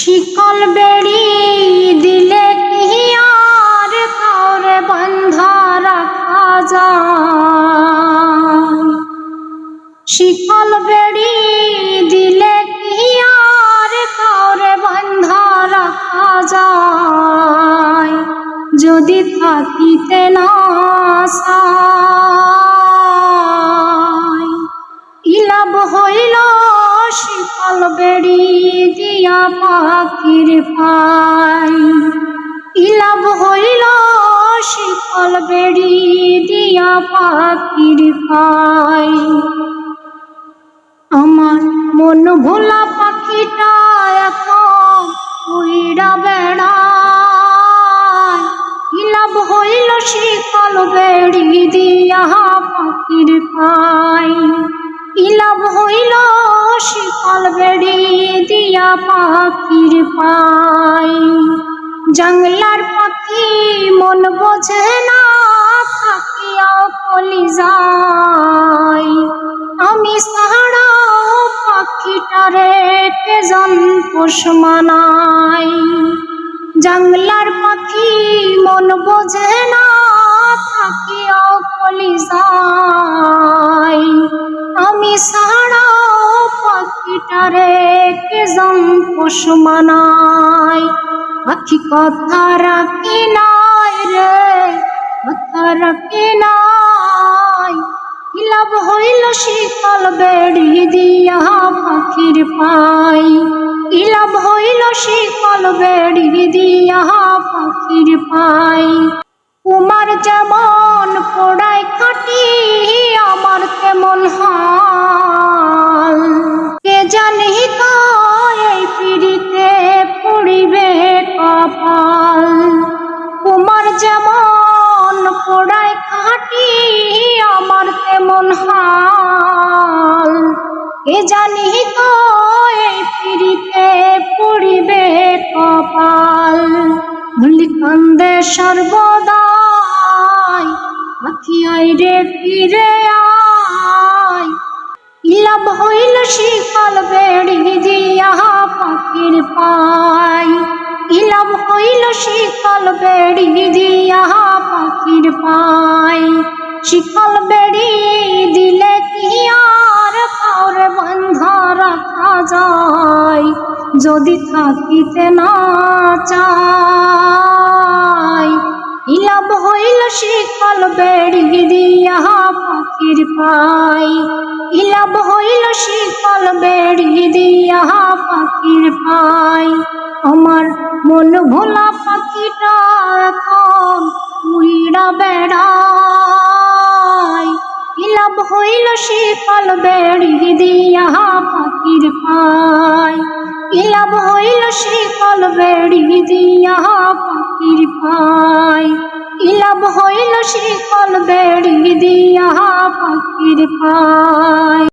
শিকল বেড়ি দিলে কি আর কাউরে বন্ধা রাখা যায়? শিকল বেড়ি দিলে কি আর কাউরে বন্ধা রাখা যায়? যদি থাকিতে না ইলাভ হইল বেড়ি দিয়া পাখির পাই। ইলাভ হইল শিকল বেড়ি দিয়া পাখির পাই। আমার মন ভোলা পাখিটা এখন উইড়া বেড়ায়। ইলাভ হইল শিকল বেড়ি দিয়া পাখির পাই। ইলাভ হইল শিকল বেড়ি দিয়া পাখির পাই। জঙ্গলার পাখি মন বোঝে না থাকিয়াও কলি যায়। আমি সাহারাও পাখিটারে কেজন পোষ মানাই। জঙ্গলার পাখি মন বোঝে না থাকিয়াও কলি যায়। পাখিটারে কেজন পোষ মানাই পাখি কথা রাখি নাই রে কথা রাখি নাই ইলাভ হইল শীতল বেড়ি দিয়া পাখির পাই ইলাভ হইল শীতল বেড়ি দিয়া পাখির পাই জানি তো এই পড়িবে কপাল। ভুলি কান্দে সর্বদাই পাখিয়াই রে ফিরে আয়। ইলাভ হইল শিকল বেড়ি দিয়া পাখির পাই ইলাভ হইল শিকল বেড়ি দিয়া পাখির পাই শিকল বেড়ি যদি থাকিতে না চাই, ইলাভ হইল শিকল বেড়ি দিয়া পাখির পাই। ইলাভ হইল শিকল বেড়ি দিয়া পাখির পাই। আমার মন ভোলা পাখিটা এখন উইড়া বেড়ায়। ইলাভ হইল শিকল বেড়ি দিয়া পাখির শিকল বেড়ি দিয়া পাখির পাই ইলাভ হইল শিকল বেড়ি দিয়া পাখির পাই